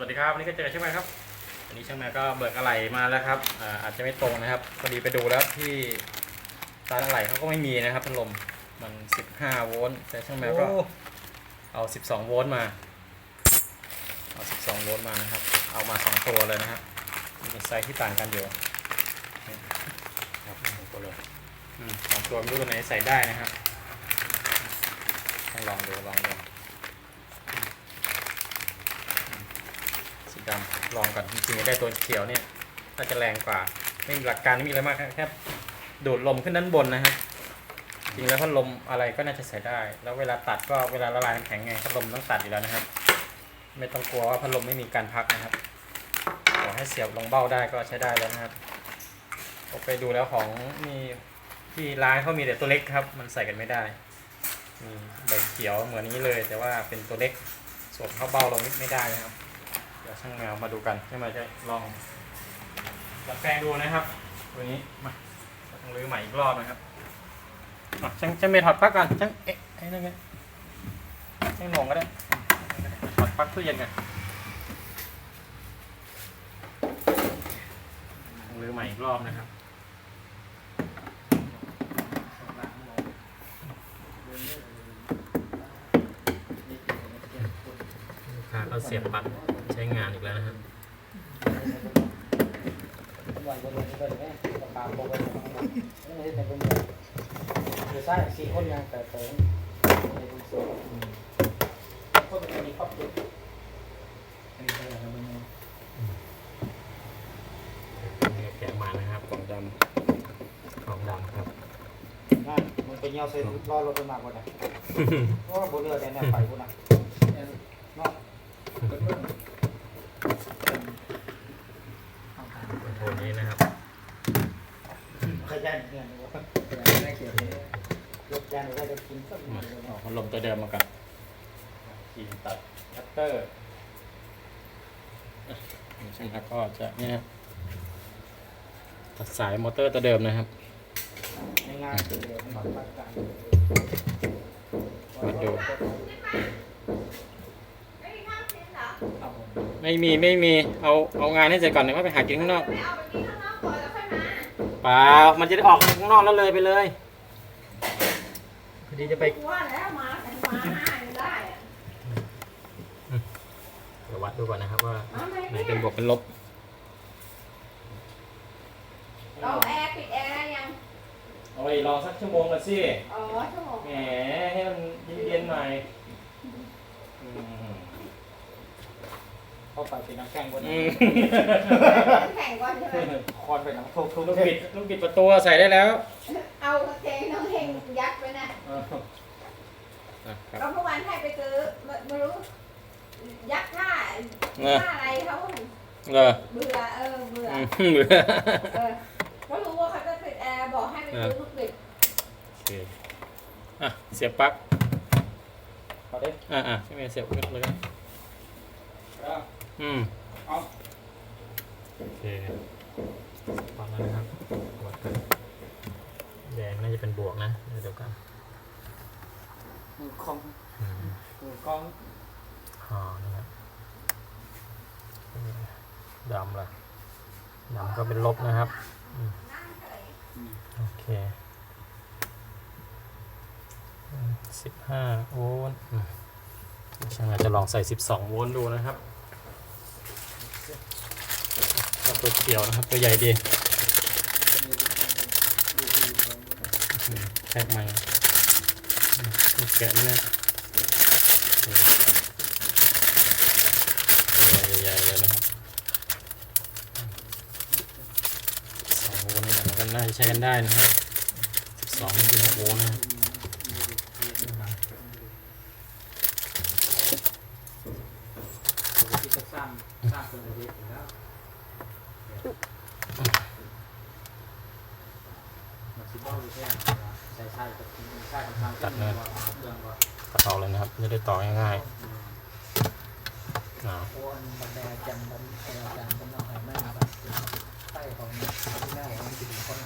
สวัสดีครับวันนี้ก็เจอช่างแมนครับวันนี้ช่างแมนก็เบิกอะไหล่มาแล้วครับอ่าอาจจะไม่ตรงนะครับพอดีไปดูแล้วที่ร้านอะไหล่เขาก็ไม่มีนะครับพัดลมมัน 15 โวลต์แต่ช่างแมนก็เอา 12 โวลต์มา เอา 12 โวลต์มานะครับ เอามา 2 ตัวเลยนะครับมีเป็นไซส์ที่ต่างกันอยู่นี่ครับสองตัวเลยอืมสองตัวไม่รู้ตัวไหนใส่ได้นะครับต้องลองดูลองดู สีดำลองก่อนจริงๆได้ตัวเขียวเนี่ยน่าจะแรงกว่า ไม่มีหลักการไม่มีอะไรมากแค่ดูดลมขึ้นด้านบนนะครับจริงแล้วพัดลมอะไรก็น่าจะใส่ได้ แล้วเวลาตัดก็เวลาละลายน้ำแข็งไงพัดลมต้องตัดอยู่แล้วนะครับ ไม่ต้องกลัวว่าพัดลมไม่มีการพักนะครับขอให้เสียบลงเบ้าได้ก็ใช้ได้แล้วนะครับผมไปดูแล้วของมีที่ร้านเขามีแต่ตัวเล็กครับ มันใส่กันไม่ได้มีใบเขียวเหมือนนี้เลย แต่ว่าเป็นตัวเล็กสวมเข้าเบ้าเราไม่ได้นะครับ ดี๋ยวช่างแมวมาดูกันให้มาจะลองดัดแปลงดูนะครับ ตัวนี้มาต้องรื้อใหม่อีกรอบนะครับช่างช่างเมย์ถอดปลั๊กก่อนช่างเอ๊ะไอ้นั่นไงช่างหนงก็ได้ถอดปลั๊กตู้เย็นกันต้องรื้อใหม่อีกรอบนะครับลูกค้าก็ เสียบปลั๊กใช้งานอีกแล้วนะครับใช่สี่คนยังแต่แต่ในบุญส่วนก็เป็นมีครอบครัวอันนี้ใช่ไหมครับนี่แกะมานะครับกล่องดำกล่องดำครับนั่นมันเป็นยาเส้นรอรถไปมากกว่านั้นเพราะว่าบนเรือแต่เนี่ยไปบุญนะเนาะ คอนโทรลนี้นะครับ ขยันเนี่ยว่าได้เขียวเลยยกยานว่าจะกินก็มี เอาพัดลมตัวเดิมมากับขีดตัดคัตเตอร์อะช่างครับก็จะเนี่ยนะตัดสายมอเตอร์ตัวเดิมนะครับง่ายๆเลยหมักปากกามาดูไม่มีข้าวเส้นเหรอครับผมไม่มีไม่มีเอาเอางานให้เสร็จก่อนเดี๋ยวก็ไปหากินข้างนอกไม่เอาไปกินข้างนอกก่อนแล้วค่อยมาเปล่ามันจะได้ออกข้างนอกแล้วเลยไปเลยพอ ดีจะไปว่าแล้วมาแต่มาห้ายังได้อะเดี๋ยววัดดูก่อนนะครับว่ามาไม่ไหนเป็นบวกเป็นลบ เราแอร์ปิดแอร์ยังเอาไปรอสักชั่วโมงละสิ อ๋อชั่วโมงแหมให้มันเย็นๆหน่อยอืม เข้าไปเป็นน้ำแข็งบนอืนี้มแข่งก่อนใช่ไหมคอนเป็นน้ำทุกทุกลูกบิดลูกบิดประตูใส่ได้แล้วเอากางเกงน้องเฮงยัดไว้นะอะครับ ก็เมื่อวานให้ไปซื้อไม่ไม่รู้ ยัดผ้าผ้าอะไรเขาเออเบื่อเออเบื่ออืมเบื่อเออก็รู้ว่าเขาจะปิดแอร์บอกให้ไปซื้อลูกบิดโอเคอะเสียบปลั๊กเขาได้อะอะใช่ไหมเสียบเลยแล้ว อืมเอาโอเคพอแล้วนะครับกดกันแดงน่าจะเป็นบวกนะเดี๋ยวกันมือคล้องอืมมือกล้องอ๋อนะครับดำล่ะดำก็เป็นลบนะครับอืมโอเคสิบห้าโวลต์อืมช่างอาจจะลองใส่สิบสองโวลต์ดูนะครับก็ ตัวเขียวนะครับ ตัวใหญ่ดีแท็กใหม่มแกะนี่นะตัวใหญ่ๆเลยนะครับสองโวลต์นี่มันก็น่าจะใช้กันได้นะครับสิบสองเป็นหกโวลต์นะครับที่จะสร้างสร้างตัวเล็กแล้ว มันสิบเก้าอกับใช่กับทางเรื่องว่าตัดเลยนะครับ จะได้ต่อง่ายๆนบันไดจันบันเออจันบันนอกแม่แบบใต้ของที่ของจิตคน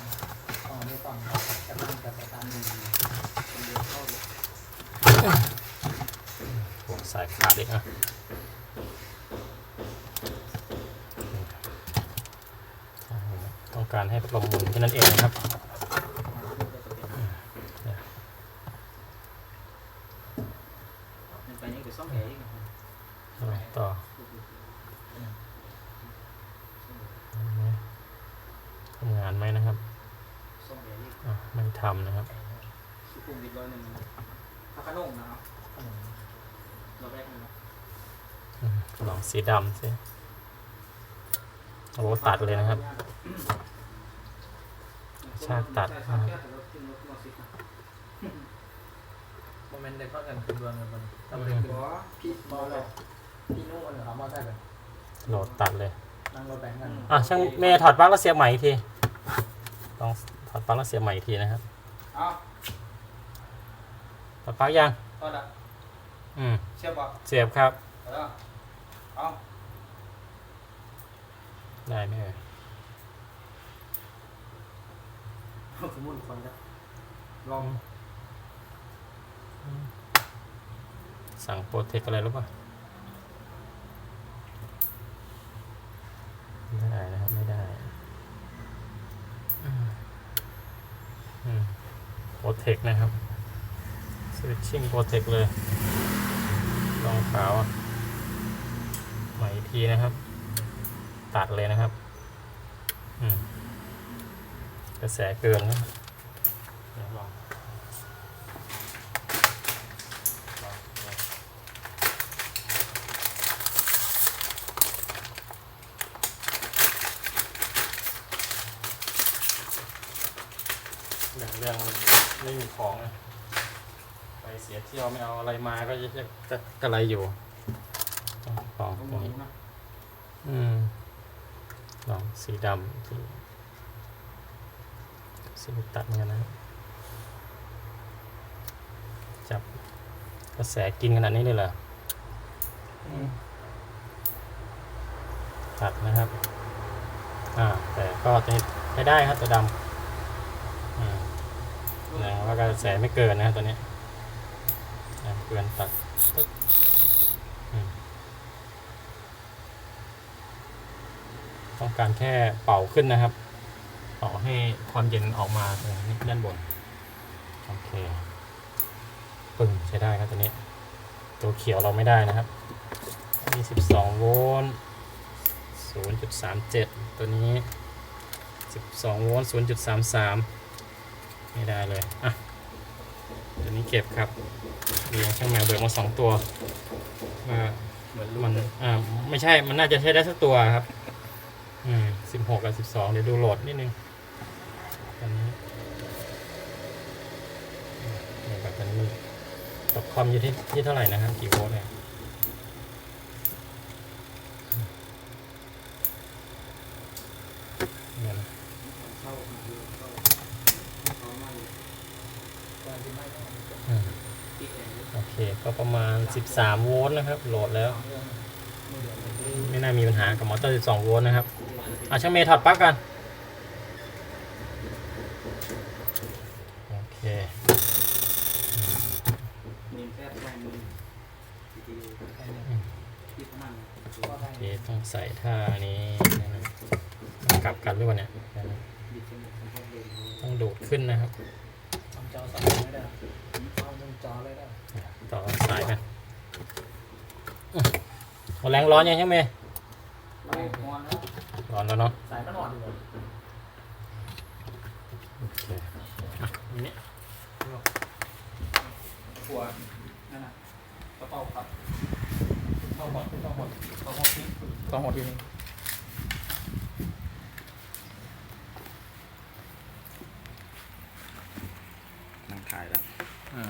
อ๋อไม่ต้องกำลังจะไปตาดเข้าพวกสายขาดอีกอะ การให้พัดลมหมุนแค่นั้นเองนะครับต่อทำงานไหมนะครับมแอร์อีกอะไม่ทำนะครับสุขุมวิทร้อยหนึ่งพระขนงนะครับเราแรกนะอืมลองสีดำสิโอ้ตัดเลยนะครับ ชาติตัดนะครับโมเมนต์ได้ก็กันคือดวงกันมันทำเลยคือพี่บอเลยพี่นุ่งเหรอมอใช่แบบโหลดตัดเลยนั่งรถแบงกันอะช่างเมย์ถอดปลั๊กแล้วเสียบใหม่อีกทีลองถอดปลั๊กแล้วเสียบใหม่อีกทีนะครับเอาถอดปลั๊กยังก็ละอืมเชื่อบอกเสียบครับเอาได้ไหมเอ่ย สมมติคนจะลองสั่งโปรเทคอะไรหรือเปล่าไม่ได้นะครับ ไม่ได้อืมโปรเทคนะครับสวิตชิ่งโปรเทคเลยรองขาวอะใหม่อีกทีนะครับ ตัดเลยนะครับ อืม กระแสเกินนะเดี๋ยวลองเรื่องเรื่องไม่มีของนะไปเสียเที่ยวไม่เอาอะไรมาก็จะจะจะกระไรอยู่ต้องของต้องตมรองงนี้นะอืมลองสีดำ สีตัดเหมือนกันนะครับจับกระแสกินขนาดนี้เลยเหรออืมตัดนะครับ อ่า แต่ก็ตัวนี้ใช้ได้ครับตัวดำอืมนะว่ากระแสไม่เกินนะตัวนี้เกินตัดต้องการแค่เป่าขึ้นนะครับ เป่าให้ความเย็นออกมาตรงนี้ด้านบน โอเคปึ้งใช้ได้ครับตัวนี้ ตัวเขียวเราไม่ได้นะครับอันนี้12 โวลต์ 0.37 ตัวนี้ 12 โวลต์ 0.33 ไม่ได้เลย อะ ตัวนี้เก็บครับมีช่างแมวเบิกมาสองตัวว่าเหมือนมันอ่าไม่ใช่ มันน่าจะใช้ได้สักตัวครับ อืมสิบหกกับสิบสองเดี๋ยวดูโหลดนิดนึง ตอนนี้เนี่ยแบบตอนนี้มันตกคอมอยู่ที่ที่เท่าไหร่นะครับกี่โวลต์เนี่ยโอเค ก็ประมาณ 13 โวลต์นะครับ โหลดแล้ว ไม่น่ามีปัญหากับมอเตอร์ 12 โวลต์นะครับอะช่างเมย์ถอดปลั๊กกัน โอเค มีแค่แรงมือทีแค่นี้ ที่พนันโอเคต้องใส่ท่านี้นะฮะกลับกันหรือเปล่าเนี่ยเดี๋ยวนะดิฉันสัมผัสเลยต้องดูดขึ้นนะครับทำจอสั่งไม่ได้เอามุมจอเลยได้ต่อสายกันอื้อหัวแรงร้อนยังช่างเมย์ไม่งอนแล้วร้อนแล้วเนาะสายมันอ่อนอยู่เลยโอเคอะอันนี้ขวดนั่นน่ะกระเป๋าครับ เข้าหมดเข้าหมดเข้าหมดที่เข้าหดที่นี่นั่งขายแล้วอ่า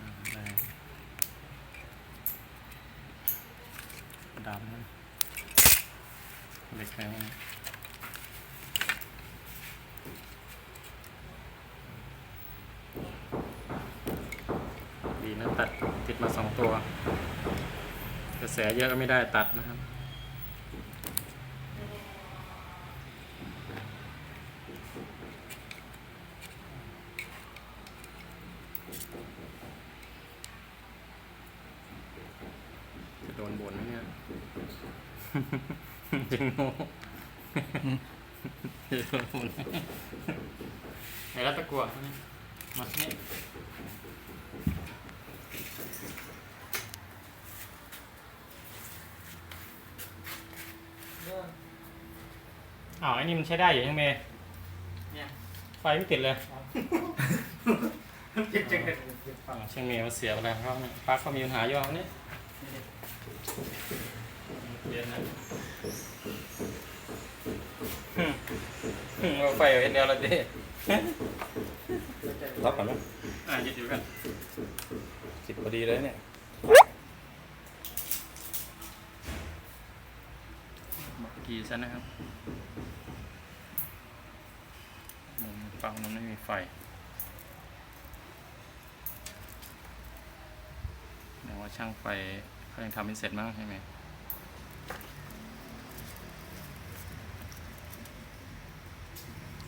อ่าได้ดำเล็กแล้วนดีนะตัดติดมาสองตัว ระแสเยอะก็ไม่ได้ตัดนะครับ จะโดนบนไหมเนี่ยยังโง่ไหนแล้วตะกัวมานี่ เรื่อง อ้าวไอ้นี่มันใช้ได้อยู่ยังเมย์เนี่ยไฟไม่ติดเลยเจ็บเจ็บเจ็บอ้าวช่างเมย์มาเสียบอะไรของเขาเนี่ยปลั๊กเขามีปัญหาอยู่เอาเนี่ยเย็นนะฮึ่มฮึ่มเอาไฟเอาเห็นเดียวและดิรับก่อนไหมอะหยุดอยู่กันสิบพอดีเลยเนี่ยกี่ซะนะครับ ฟังนั้นไม่มีไฟแสดงว่าช่างไฟเขายังทำไม่เสร็จมั้งใช่ไหม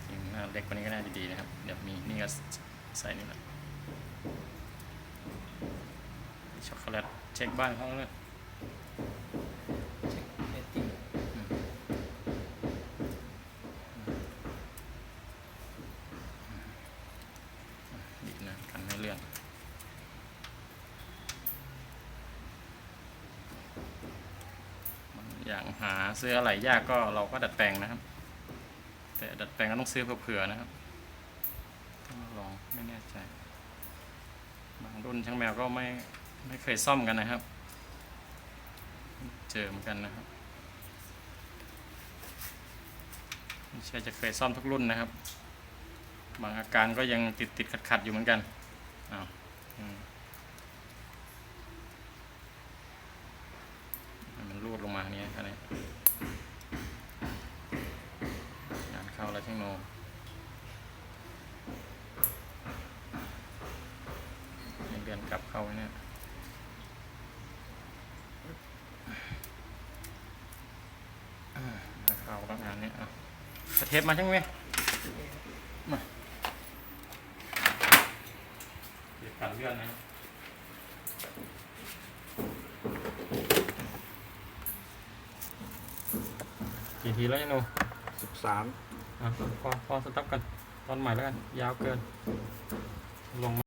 จริงน่าเล็กกว่านี้ก็น่าจะดีนะครับ เดี๋ยวมีนี่ก็ใส่นี่แหละช็อกโกแลตเช็คบ้านเขาเลย เนตติ้ง ดีนะกันไม่เลื่อนบาง อย่างหาซื้ออะไรยากก็เราก็ดัดแปลงนะครับ แต่ดัดแปลงก็ต้องซื้อเผื่อนะครับต้องลองไม่แน่ใจบางรุ่นช่างแมวก็ไม่ไม่เคยซ่อมกันนะครับ เจอเหมือนกันนะครับไม่ใช่จะเคยซ่อมทุกรุ่นนะครับ บางอาการก็ยังติดติดขัดขัดอยู่เหมือนกันอ้าวอืมให้มันรูดลงมาเนี้ยครับเนี่ยงานเข้าแล้วช่างโนยังเดือนกลับเข้าไว้เนี่ยอ่าถ้าเข้าแล้ว งานเนี้ยอะเอาเทปมาช่างไหมเดี๋ยวกันเลื่อนนะครับกี่ทีแล้วยังหนูสิบสามอะพอพอสต็อปกัน ตอนใหม่แล้วกัน ยาวเกิน ลงมา